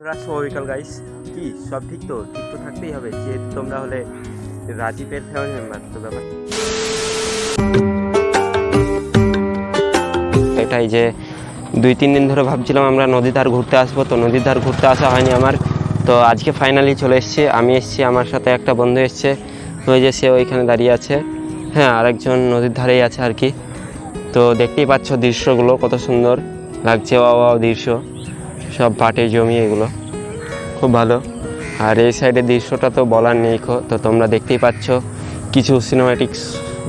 স্বাভাবিকাল guys কি, সব ঠিক তো? ঠিক তো থাকতেই হবে। যেহেতু তোমরা হলে রাজীবের ফ্যামিলি মেম্বার তো ব্যাপার। এটাই যে দুই, তিন দিন ধরে ভাবছিলাম আমরা নদীর ধার ঘুরতে আসব, তো নদীর ধার ঘুরতে আসা হয়নি আমার। তো আজকে ফাইনালি চলে এসেছি। আমি এসেছি, আমার সাথে একটা বন্ধু এসছে। ওই যে সে ওইখানে দাঁড়িয়ে আছে। হ্যাঁ আরেকজন নদীর ধারেই আছে আর কি। তো দেখতেই পাচ্ছ দৃশ্যগুলো, কত সুন্দর লাগছে ও দৃশ্য। সব পাটে জমি এগুলো। খুব ভালো। আর এই সাইডের দৃশ্যটা তো বলার নেই তো তোমরা দেখতেই পাচ্ছ। কিছু সিনেমাটিক্স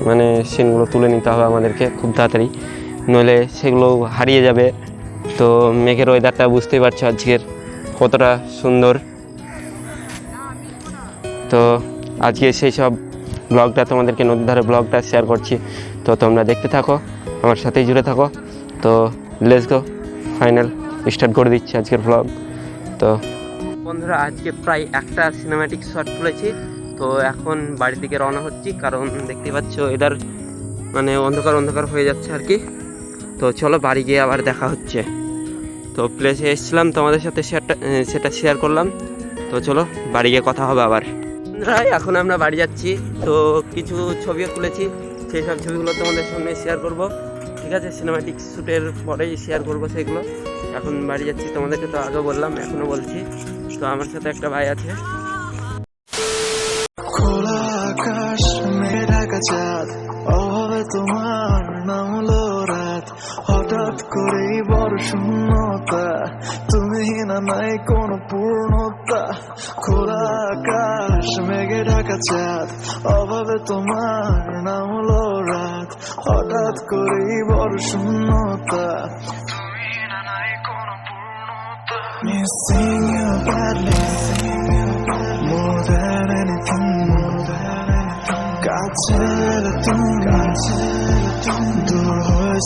মানে সিনগুলো তুলে নিতে হবে আমাদেরকে খুব তাড়াতাড়ি। নইলে সেগুলো হারিয়ে যাবে। তো মেঘের ওয়েদারটা বুঝতেই পারছ আজকের কতটা সুন্দর। তো আজকে সেই সব ব্লগটা তোমাদেরকে নদীর ধারে ব্লগটা শেয়ার করছি। তো তোমরা দেখতে থাকো, আমার সাথেই জুড়ে থাকো। তো লেস গো ফাইনাল স্টার্ট করে দিচ্ছি আজকের ব্লগ তো বন্ধুরা, আজকে প্রায় একটা সিনেম্যাটিক শট তুলেছি। তো এখন বাড়ির দিকে রওনা হচ্ছি, কারণ দেখতে পাচ্ছ এদার মানে অন্ধকার অন্ধকার হয়ে যাচ্ছে আর কি। তো চলো বাড়ি গিয়ে আবার দেখা হচ্ছে। তো প্লেসে এসেছিলাম, তোমাদের সাথে শেয়ারটা সেটা শেয়ার করলাম। তো চলো বাড়ি গিয়ে কথা হবে আবার। এখন আমরা বাড়ি যাচ্ছি। তো কিছু ছবিও তুলেছি, সেই সব ছবিগুলো তোমাদের সামনে শেয়ার করব। ঠিক আছে সিনেমাটিক শ্যুটের পরেই শেয়ার করব সেগুলো। এখন বাড়ি যাচ্ছি তোমাদেরকে তো আগে বললাম, এখনও বলছি। তো আমার সাথে একটা ভাই আছে। রাত। হঠাৎ করেই বড় শূন্যতা। তুমি না নাই কোন পূর্ণতা। খোলা আকাশ, মেঘে ঢাকা চাঁদ। অভাবে তোমার নামলো রাত। হঠাৎ করেই বড় শূন্যতা। তুমি না নাই Missing you badly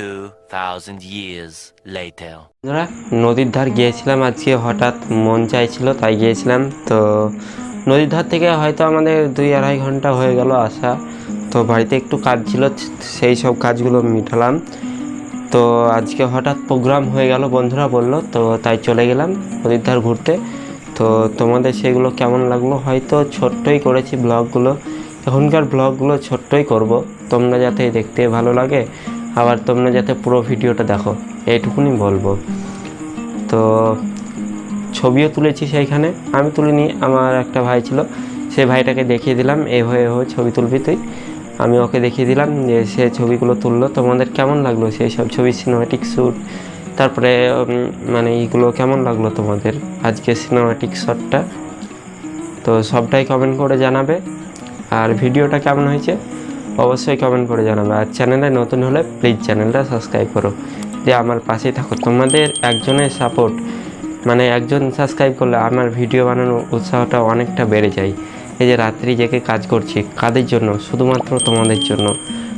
2,000 years later. নদীর ধার গিয়েছিলাম আজকে হঠাৎ মন চাইছিল তাই গিয়েছিলাম। তো নদীর ধার থেকে হয়তো আমাদের দুই আড়াই ঘণ্টা হয়ে গেল আসা। তো বাড়িতে একটু কাজ ছিল সেই সব কাজগুলো মিটালাম। তো আজকে হঠাৎ প্রোগ্রাম হয়ে গেল বন্ধুরা বলল। তো তাই চলে গেলাম নদীর ধার ঘুরতে। তো তোমাদের সেগুলো কেমন লাগল? হয়তো ছোট্টই করেছি ব্লগগুলো। এখনকার ব্লগগুলো ছোট্টই করব। তোমরা যাতে দেখতে ভালো লাগে। আবার তোমরা যাতে পুরো ভিডিওটা দেখো, এইটুকুনি বলব। তো ছবিও তুলেছি সেইখানে, আমি তুলিনি, আমার একটা ভাই ছিল, সেই ভাইটাকে দেখিয়ে দিলাম এভাবে এভাবে ছবি তুলবি তুই। আমি ওকে দেখিয়ে দিলাম যে সে ছবিগুলো তুললো, তোমাদের কেমন লাগল সেই সব ছবি সিনেমাটিক শ্যুট তারপরে মানে এইগুলো কেমন লাগল তোমাদের আজকে সিনেমাটিক শটটা তো সবটাই কমেন্ট করে জানাবে। আর ভিডিওটা কেমন হয়েছে? অবশ্যই কমেন্ট করে জানাবে। আর চ্যানেলে নতুন হলে প্লিজ চ্যানেলটা সাবস্ক্রাইব করো। দিয়ে আমার পাশেই থাকো। তোমাদের একজনের সাপোর্ট মানে একজন সাবস্ক্রাইব করলে আমার ভিডিও বানানোর উৎসাহটা অনেকটা বেড়ে যায়। এই যে রাত্রি জেগে কাজ করছি, কাদের জন্য? শুধুমাত্র তোমাদের জন্য।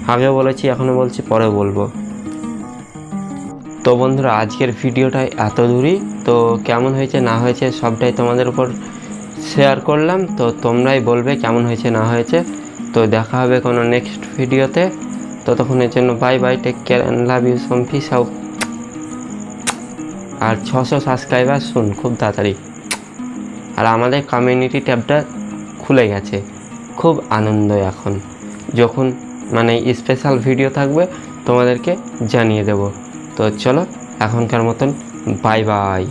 আগে বলেছি, এখনও বলছি পরে বলব। তো বন্ধুরা, আজকের ভিডিওটা এত দূরই। তো কেমন হয়েছে, না হয়েছে, সবটাই তোমাদের উপর শেয়ার করলাম। তো তোমরাই বলবে কেমন হয়েছে, না হয়েছে। তো দেখা হবে কোনো নেক্সট ভিডিওতে ততক্ষণের জন্য bye bye take care and love you some peace out আর ছশো সাবস্ক্রাইবার শুন খুব তাড়াতাড়ি। আর আমাদের কমিউনিটি ট্যাবটা খুলে গেছে। খুব আনন্দ এখন। যখন মানে স্পেশাল ভিডিও থাকবে, তোমাদেরকে জানিয়ে দেব। তো চলো, এখনকার মতন বাই বাই